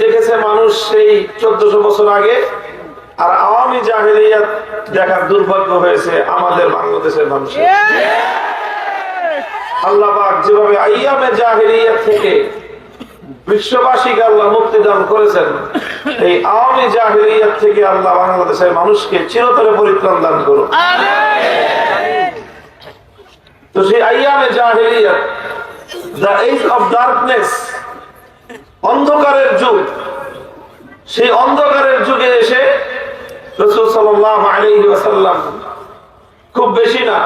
দেখেছে মানুষ সেই চোদ্দশো বছর আগে, আর আওয়ামী দেখার দুর্ভাগ্য হয়েছে আমাদের বাংলাদেশের মানুষের। আল্লাহ যেভাবে আইয়ামে জাহিলিয়াত থেকে বিশ্ববাসীকে আল্লাহ মুক্তি দান করেছেন এই আওয়ামী জাহিলিয়াত থেকে আল্লাহ বাংলাদেশের মানুষকে চিরতরে পরিত্রাণ দান করুন তো সেই আইয়ামে জাহিলিয়াত দ্য এজ অফ ডার্কনেস অন্ধকারের যুগ সেই অন্ধকারের যুগে এসে রসুল সাল্লাহ আলাইহি ওয়াসাল্লাম খুব বেশি না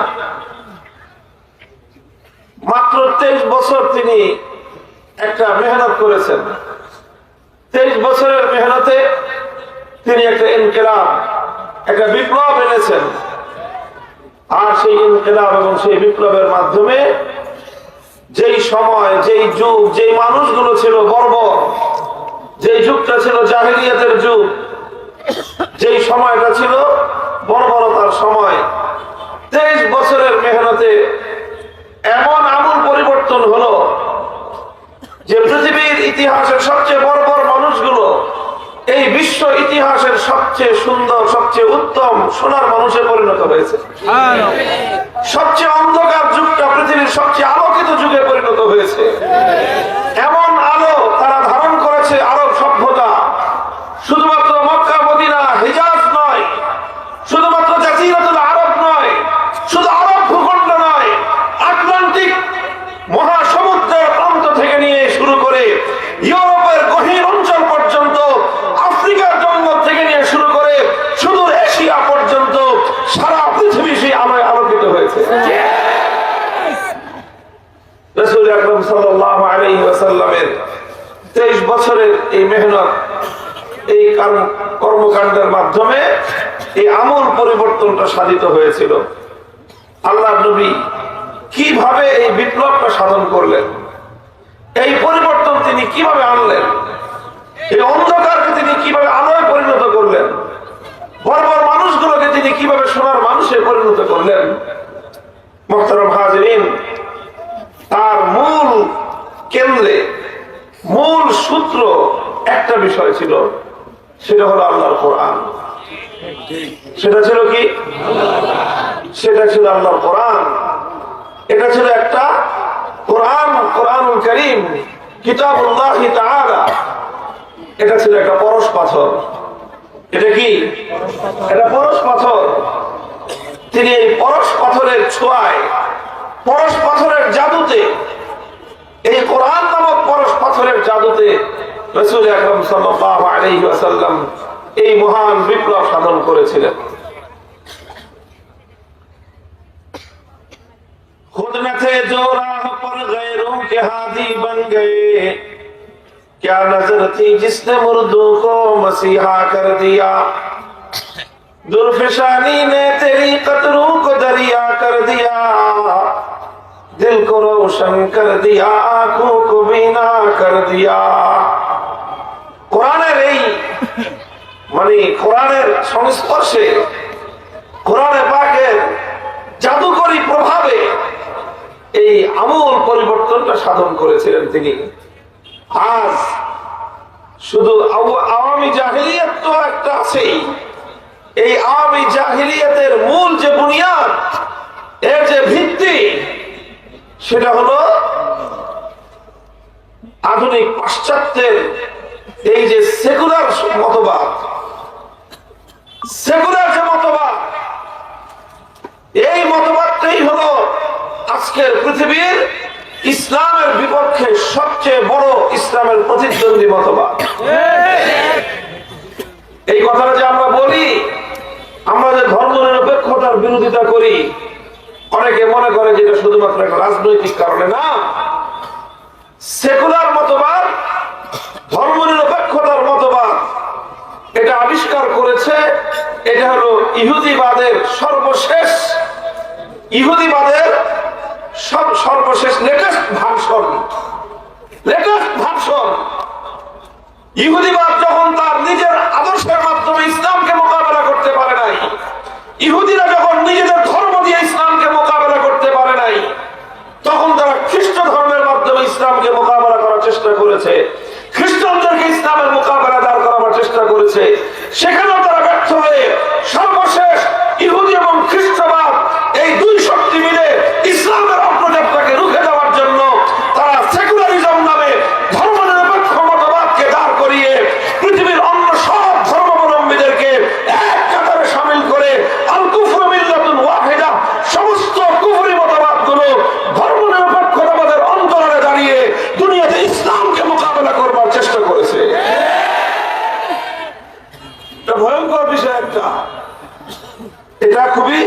মাত্র তেইশ বছর তিনি একটা মেহনত করেছেন। তেইশ বছরের মেহনতে তিনি একটা ইনকেলাব, একটা বিপ্লব এনেছেন। আর সেই ইনকেলাব এবং সেই বিপ্লবের মাধ্যমে যেই সময়, যেই যুগ, যেই মানুষগুলো ছিল বর্বর, যেই যুগটা ছিল জাহিলিয়াতের যুগ, যেই সময়টা ছিল বর্বরতার সময়, তেইশ বছরের মেহনতে এমন আমূল পরিবর্তন হলো যে পৃথিবীর ইতিহাসের সবচেয়ে বড় মানুষগুলো এই বিশ্ব ইতিহাসের সবচেয়ে সুন্দর, সবচেয়ে উত্তম সোনার মানুষে পরিণত হয়েছে। সবচেয়ে অন্ধকার যুগটা পৃথিবীর সবচেয়ে আলোকিত যুগে পরিণত হয়েছে এমন আলো তারা ধারণ করেছে আরব সভ্যতা শুধুমাত্র মক্কা মদিনা হিজাজ নয় শুধুমাত্র জাতিরাতুল আরব নয় শুধু আরব ভূখণ্ড নয় আটলান্টিক মহাসমুদ্রের প্রান্ত থেকে নিয়ে শুরু করে ইউরোপের গভীর অঞ্চল পর্যন্ত আফ্রিকার জঙ্গল থেকে নিয়ে শুরু করে সুদূর এশিয়া পর্যন্ত সারা পৃথিবী সেই আলোয় আলোকিত হয়েছে রসুল আকরম সাল্লাহ আলাইহি ওয়াসাল্লামের তেইশ বছরের এই মেহনত, এই কর্মকাণ্ডের মাধ্যমে এই আমল পরিবর্তনটা সাধিত হয়েছিল। আল্লাহ নবী কীভাবে এই বিপ্লবটা সাধন করলেন? এই পরিবর্তন তিনি কীভাবে আনলেন এই অন্ধকারকে তিনি কীভাবে আলোয় পরিণত করলেন বর্বর মানুষগুলোকে তিনি কীভাবে সোনার মানুষে পরিণত করলেন মোখতারম হাজরিন তার মূল কেন্দ্রে মূল সূত্র একটা বিষয় ছিল, সেটা হলো আল্লাহর কোরআন। সেটা ছিল কি? সেটা ছিল আল্লাহর কোরআন। এটা ছিল একটা কোরআন, কোরআনুল করিম তাআলা। এটা ছিল একটা পরশ পাথর। এটা কি? এটা পরশ পাথর। তিনি এই পরশ পাথরের ছোঁয়ায়, পরশ পাথরের জাদুতে, এই কোরআন নামক পরশ পাথরের জাদুতে রসুল আকরম সাল্লাল্লাহু وسلم ওয়াসাল্লাম এই মহান বিপ্লব সাধন করেছিলেন। خود نہ تھے جو راہ پر غیروں کے ہادی بن گئے کیا نظر تھی جس نے مردوں کو مسیحا کر دیا। درفشانی نے تیری قطروں کو دریا کر دیا۔ دل کو روشن کر دیا، آنکھوں کو بینا کر دیا۔ মানে কোরআনের সংস্পর্শে, কোরআনে পাকের জাদুকরী প্রভাবে এই আমূল পরিবর্তনটা সাধন করেছিলেন তিনি। আজ শুধু আওয়ামী জাহিলিয়াত তো একটা আছেই। এই আওয়ামী জাহিলিয়াতের মূল যে বুনিয়াদ, এর যে ভিত্তি, সেটা হলো আধুনিক পাশ্চাত্যের এই যে সেকুলার মতবাদ সেকুলার যে মতবাদ, এই মতবাদটাই হলো আজকের পৃথিবীর ইসলামের বিপক্ষে সবচেয়ে বড় ইসলামের প্রতিদ্বন্দ্বী মতবাদ। এই কথাটা যে আমরা বলি, আমরা যে ধর্ম নিরপেক্ষতার বিরোধিতা করি, অনেকে মনে করে যে এটা শুধুমাত্র একটা রাজনৈতিক কারণে না। সেকুলার মতবাদ, ধর্ম নিরপেক্ষতার মতবাদ, এটা আবিষ্কার করেছে এটা হলো ইহুদিবাদের সর্বশেষ, ইহুদিবাদের সব সর্বশেষ লেটেস্ট ভার্সন লেটেস্ট ভার্সন ইহুদিবাদ যখন তার নিজের আদর্শের মাধ্যমে ইসলামকে মোকাবেলা করতে পারে নাই, ইহুদিরা যখন নিজেদের ধর্ম দিয়ে ইসলামকে মোকাবেলা করতে পারে নাই, তখন তারা খ্রিস্ট ধর্মের মাধ্যমে ইসলামকে মোকাবেলা করার চেষ্টা করেছে। খ্রিস্টানদেরকে ইসলামের মোকাবেলা দাঁড় করাবার চেষ্টা করেছে। সেখানেও তারা ব্যর্থ হয়ে সর্বশেষ ইহুদি এবং খ্রিস্টবাদ এই দুই শক্তি মিলে ইসলামের অগ্রযাত্রাকে রুখে দেওয়ার জন্য তারা সেকুলারিজম নামে ধর্মনিরপেক্ষ মতবাদকে দাঁড় করিয়ে পৃথিবীর অন্য সব ধর্মাবলম্বীদেরকে এক কাতারে সামিল করে আল কুফর মিল্লাতুন ওয়াহিদা সমস্ত কুফরি মতবাদগুলো ধর্মনিরপেক্ষতাবাদের অন্তরালে দাঁড়িয়ে দুনিয়াতে ইসলামকে মোকাবেলা করবার চেষ্টা করেছে এটা ভয়ঙ্কর বিষয় একটা এটা খুবই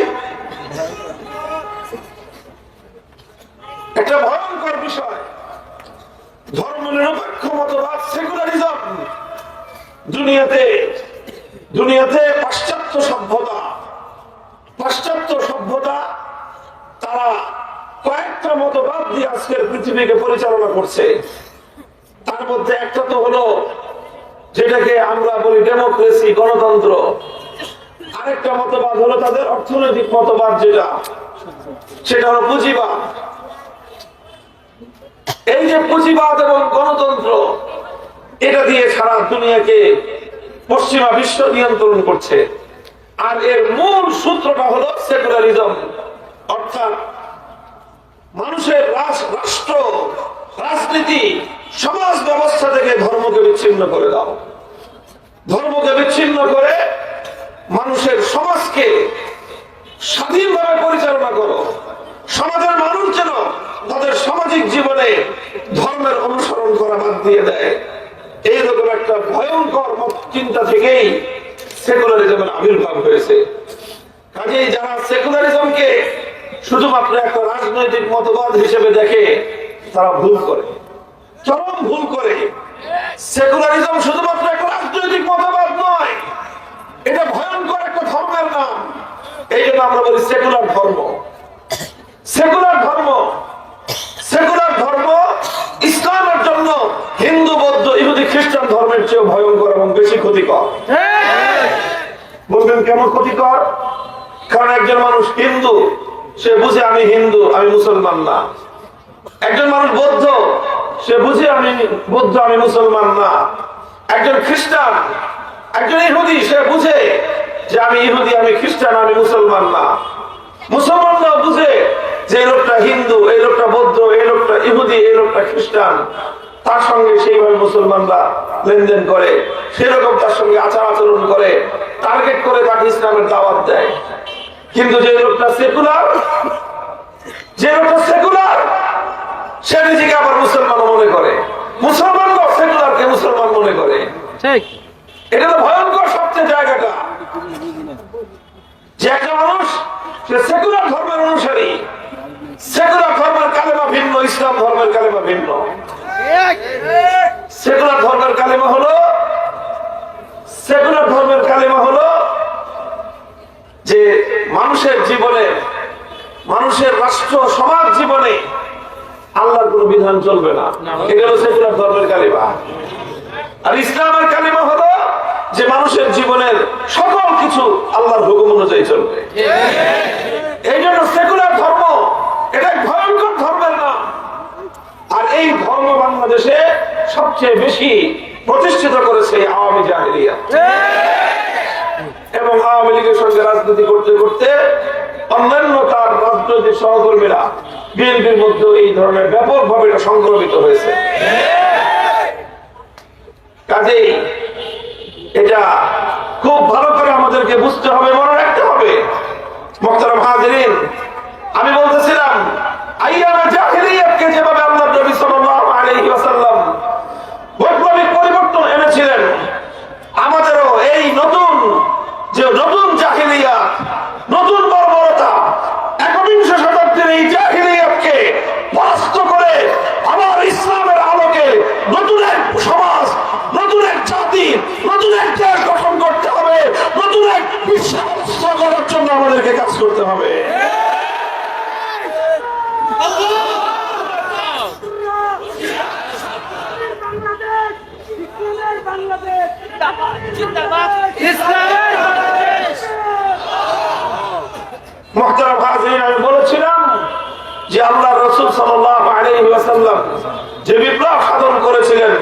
একটা ভয়ঙ্কর বিষয়। ধর্ম নিরপেক্ষ মতবাদ, সেকুলারিজম। দুনিয়াতে দুনিয়াতে পাশ্চাত্য সভ্যতা পাশ্চাত্য সভ্যতা, তারা কয়েকটা মতবাদ দিয়ে আজকের পৃথিবীকে পরিচালনা করছে। তার মধ্যে একটা তো হলো, যেটাকে আমরা বলি ডেমোক্রেসি গণতন্ত্র। আরেকটা মতবাদ হলো তাদের অর্থনৈতিক মতবাদ যেটা, সেটা হলো পুঁজিবাদ। এই যে পুঁজিবাদ এবং গণতন্ত্র, এটা দিয়ে সারা দুনিয়াকে পশ্চিমা বিশ্ব নিয়ন্ত্রণ করছে। আর এর মূল সূত্রটা হলো সেকুলারিজম, অর্থাৎ মানুষের রাষ্ট্র, রাজনীতি, সমাজ ব্যবস্থা থেকে ধর্মকে বিচ্ছিন্ন করে দাও। ধর্মকে বিচ্ছিন্ন করে মানুষের সমাজকে স্বাধীনভাবে পরিচালনা করো সমাজের মানুষ যেন তাদের সামাজিক জীবনে ধর্মের অনুসরণ করা বাদ দিয়ে দেয়। এইরকম একটা ভয়ঙ্কর চিন্তা থেকেই সেকুলারিজমের আবির্ভাব হয়েছে। কাজেই যারা সেকুলারিজমকে শুধুমাত্র একটা রাজনৈতিক মতবাদ হিসেবে দেখে, তারা ভুল করে। চরম ভুল করে। সেকুলারিজম শুধুমাত্র একটা রাজনৈতিক মতবাদ নয় এটা ভয়ঙ্কর একটা ধর্মের নাম এই জন্য আমরা বলি সেকুলার ধর্ম সেকুলার ধর্ম সেকুলার ধর্ম ইসলামের জন্য হিন্দু বৌদ্ধ ইহুদি খ্রিস্টান ধর্মের চেয়ে ভয়ঙ্কর এবং বেশি ক্ষতিকর বলবেন কেমন ক্ষতিকর? কারণ একজন মানুষ হিন্দু, সে বুঝে আমি হিন্দু, আমি মুসলমান না। একজন মানুষ বৌদ্ধ, সে বুঝে আমি বৌদ্ধ, আমি মুসলমান না। একজন খ্রিস্টান, একজন ইহুদি, সে বুঝে যে আমি ইহুদি, আমি খ্রিস্টান, আমি মুসলমান না। মুসলমানরাও বুঝে যে এই লোকটা হিন্দু, এই লোকটা বৌদ্ধ, এই লোকটা ইহুদি, এই লোকটা খ্রিস্টান। তার সঙ্গে সেইভাবে মুসলমানরা লেনদেন করে সেরকম তার সঙ্গে আচার আচরণ করে টার্গেট করে তাকে ইসলামের দাওয়াত দেয়। কিন্তু যে লোকটা সেকুলার যে লোকটা সেকুলার সে নিজেকে আবার মুসলমান মনে করে। মুসলমানরাও সেকুলারকে মুসলমান মনে করে। ঠিক। এটা তো ভয়ঙ্কর সবচেয়ে জায়গাটা। যে একটা মানুষ সে সেকুলার ধর্মের অনুসারী। সেকুলার ধর্মের কালেমা ভিন্ন ইসলাম ধর্মের কালেমা ভিন্ন। সেকুলার ধর্মের কালেমা হলো সেকুলার ধর্মের কালেমা হলো যে মানুষের জীবনে মানুষের রাষ্ট্র সমাজ জীবনে আল্লাহর কোন বিধান চলবে না। এটা হলো সেকুলার ধর্মের কালিমা? আর ইসলামের কালিমা হলো যে মানুষের জীবনের সকল কিছু আল্লাহর হুকুম অনুযায়ী চলবে। এই জন্য সেকুলার ধর্ম এটা এক ভয়ঙ্কর ধর্মের নাম আর এই ধর্ম বাংলাদেশে সবচেয়ে বেশি প্রতিষ্ঠিত করেছে আওয়ামী জাহিলিয়া। এবং আওয়ামী লীগের সঙ্গে রাজনীতি করতে করতে অন্যান্য তার রাজনৈতিক সহকর্মীরা বিএনপির মধ্যে এই ধরনের ব্যাপকভাবে সংক্রমিত হয়েছে। কাজেই এটা খুব ভালো করে আমাদেরকে বুঝতে হবে, মনে রাখতে হবে। মোখতারাম হাজরিন, আমি বলতেছিলাম, আইয়ামে জাহিলিয়াতকে যেভাবে ওয়াসাল্লাম বৈপ্লবিক পরিবর্তন এনেছিলেন। আমাদেরও এই নতুন যে নতুন জাহিলিয়া নতুন বর্বরতা একবিংশ শতাব্দীর এই জাহিলিয়াতকে পরাস্ত করে আবার ইসলামের আলোকে নতুন এক সমাজ নতুন এক জাতি নতুন এক দেশ গঠন করতে হবে নতুন এক বিশ্ব ব্যবস্থা করার জন্য আমাদেরকে কাজ করতে হবে জিন্দাবাদ ইসলামের বাংলাদেশ মোহতারাম হাজরিন আমি বলেছিলাম যে আল্লাহ রসুল সাল্লাম যে বিপ্লব সাধন করেছিলেন,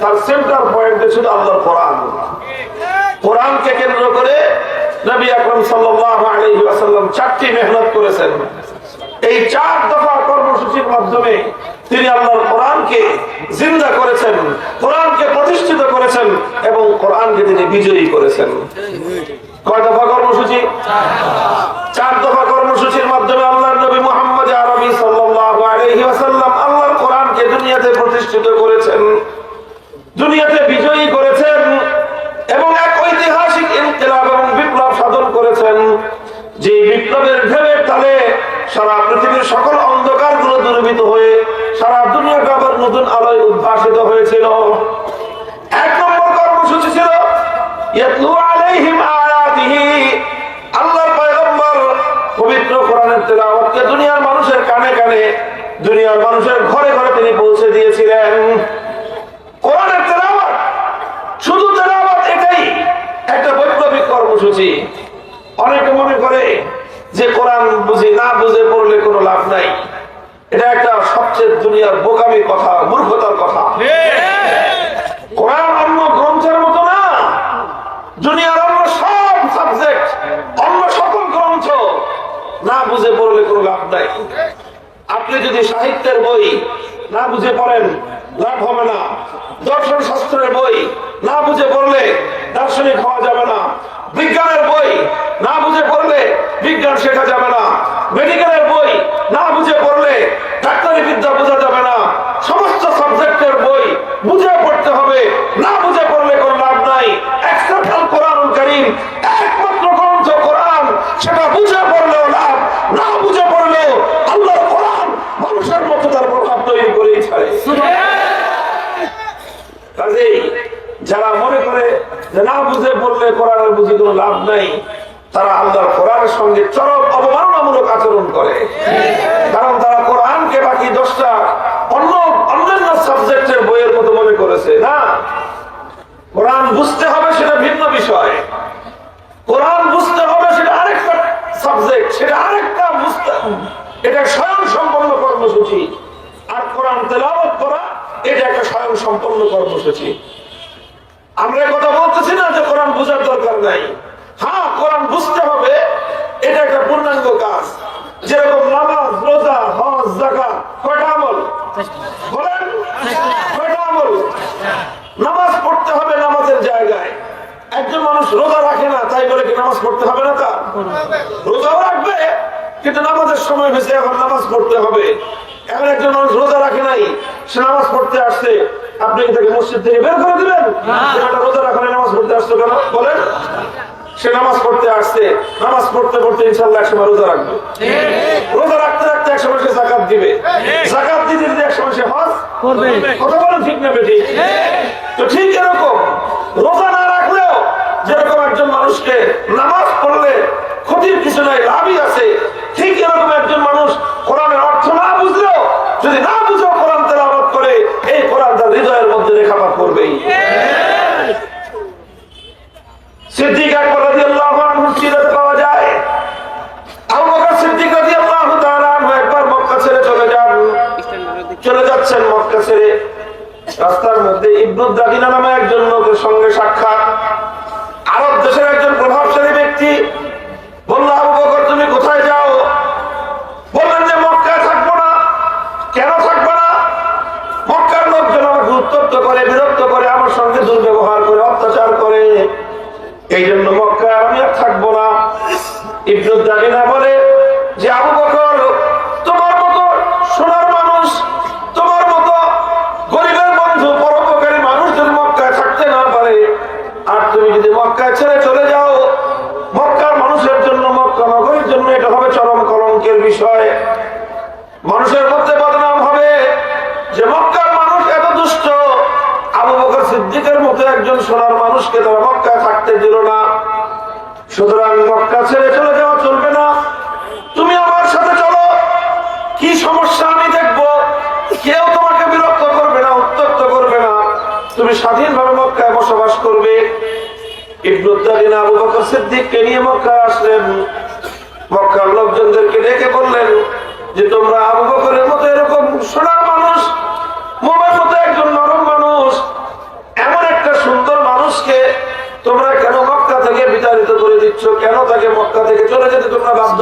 তার সেন্টার পয়েন্টে ছিল আল্লাহর কোরআন। কোরআনকে কেন্দ্র করে নবী আকরম সাল্লাম চারটি মেহনত করেছেন। এই চার দফা কর্মসূচির মাধ্যমে তিনি আল্লাহর কোরআনকে জিন্দা করেছেন, কোরআনকে প্রতিষ্ঠিত করেছেন এবং কোরআনকে তিনি বিজয়ী করেছেন। কয় দফা কর্মসূচি? চার দফা প্রতিষ্ঠিত করেছেন, দুনিয়াতে বিজয়ী করেছেন, এবং এক ঐতিহাসিক ইনকিলাব এবং বিপ্লব সাধন করেছেন। যে বিপ্লবের ঢেউয়ের তালে সারা পৃথিবীর সকল অন্ধকারগুলো দূরীভূত হয়ে সারা দুনিয়াটা আবার নতুন আলোয় উদ্ভাসিত হয়েছিল। এক নম্বর কর্মসূচি ছিল আল্লাহর পয়গম্বর পবিত্র কোরআনের তেলাওয়াতকে দুনিয়ার মানুষের কানে কানে দুনিয়ার মানুষের ঘরে ঘরে তিনি পৌঁছে দিয়েছিলেন। কোরআনের তেলাওয়াত, শুধু তেলাওয়াত এটাই, একটা বৈপ্লবিক কর্মসূচি। অনেকে মনে করে যে কোরআন বুঝি না বুঝে পড়লে কোনো লাভ নাই। এটা একটা সবচেয়ে দুনিয়ার বোকামি কথা, মূর্খতার কথা। কোরআন অন্য গ্রন্থের মতো না। দুনিয়ার অন্য সব সাবজেক্ট অন্য সকল গ্রন্থ না বুঝে পড়লে কোনো লাভ নাই। আপনি যদি সাহিত্যের বই না বুঝে পড়েন, লাভ হবে না। দর্শন শাস্ত্রের বই না বুঝে পড়লে দার্শনিক হওয়া যাবে না। বিজ্ঞানের বই না বুঝে পড়লে বিজ্ঞান শেখা যাবে না। মেডিকেলের বই না বুঝে পড়লে ডাক্তারি বিদ্যা বোঝা যাবে না। সমস্ত সাবজেক্টের বই বুঝে পড়তে হবে, না বুঝে পড়লে কোনো লাভ নাই এক্সেপ্টাল কোরআন করিম একমাত্র গ্রন্থ কোরআন সেটা বুঝে পড়লেও লাভ না বুঝে পড়লেও আল্লাহর কোরআন মানুষের মতো তার প্রভাব তৈরি করেই ছাড়ে কাজেই যারা মনে করে যে না বুঝে পড়লে কোরআনের বুঝি কোনো লাভ নাই, তারা আল্লাহর কোরআনের সঙ্গে চরম অবমাননামূলক আচরণ করে। কারণ তারা কোরআনকে বাকি দশটা অন্য অন্যান্য সাবজেক্টের বইয়ের মতো মনে করেছে। না, কোরআন বুঝতে হবে সেটা ভিন্ন বিষয়। কোরআন বুঝতে হবে সেটা আরেকটা সাবজেক্ট, সেটা আরেকটা বুঝতে এটা স্বয়ং সম্পন্ন কর্মসূচি। আর কোরআন তেলাওয়াত করা, এটা একটা স্বয়ং সম্পন্ন কর্মসূচি। আমরা কথা বলতেছি না যে কোরআন বোঝার দরকার নাই। হ্যাঁ কোরআন বুঝতে হবে, এটা একটা পূর্ণাঙ্গ কাজ। যেরকম নামাজ, রোজা, হজ জাকাত কয়টা আমল? বলেন, কয়টা আমল? নামাজ পড়তে হবে নামাজের জায়গায়। একজন মানুষ রোজা রাখে না, তাই বলে কি নামাজ পড়তে হবে না তার? রোজাও রাখবে, কিন্তু নামাজের সময় হয়েছে, এখন নামাজ পড়তে হবে। এখন একজন মানুষ রোজা রাখে নাই, সে নামাজ পড়তে আসছে আপনি তাকে মসজিদ থেকে বের করে দিবেন? রোজা রাখলে নামাজ পড়তে আসতো কেন? বলেন। সে নামাজ পড়তে আসতে নামাজ পড়তে পড়তে ইনশাল্লাহ একসময় রোজা রাখবে। রোজা রাখতে রাখতে একসময় সে জাকাত দিবে। জাকাত দিতে দিতে একসময় সে হজ করবে। কথা বলেন ঠিক না বেটি তো ঠিক এরকম। রোজা না রাখলেও যেরকম একজন মানুষকে নামাজ পড়লে ক্ষতির কিছু নাই লাভই আছে ঠিক এরকম একজন মানুষ কোরআনের অর্থ না বুঝলেও যদি না বুঝেও কোরআন তেলাবাদ করে এই কোরআন তার হৃদয়ের মধ্যে রেখাপাত করবেই সিদ্দিক আকবর রাদিয়াল্লাহু আনহু সিরাতে পাওয়া যায় আবু বকর সিদ্দিক রাদিয়াল্লাহু তাআলা আনহু একবার মক্কা ছেড়ে চলে যান চলে যাচ্ছেন মক্কা ছেড়ে রাস্তার মধ্যে ইবনুদ দাদিনা নামে একজন লোকের সঙ্গে সাক্ষাৎ। আরব দেশের একজন প্রভাবশালী ব্যক্তি বলল, আবু বকর, তুমি কোথায় যাও? বললেন যে, মক্কায় থাকব না। কেন থাকব না? মক্কার লোকজন আমাকে উত্তপ্ত করে, বিরক্ত করে, আমার সঙ্গে দুর্ব্যবহার করে, অত্যাচার করে। এই জন্য মক্কায় আমি আর থাকব না। ইবনুদ দাদিনা বলে স্বাধীনভাবে মক্কায় বসবাস করবে। নিয়ে বললেন যে, তোমরা এরকম মানুষ একজন নরম মানুষ, এমন একটা সুন্দর মানুষকে তোমরা কেন মক্কা থেকে বিতাড়িত করে দিচ্ছ? কেন তাকে মক্কা থেকে চলে যেতে তোমরা বাধ্য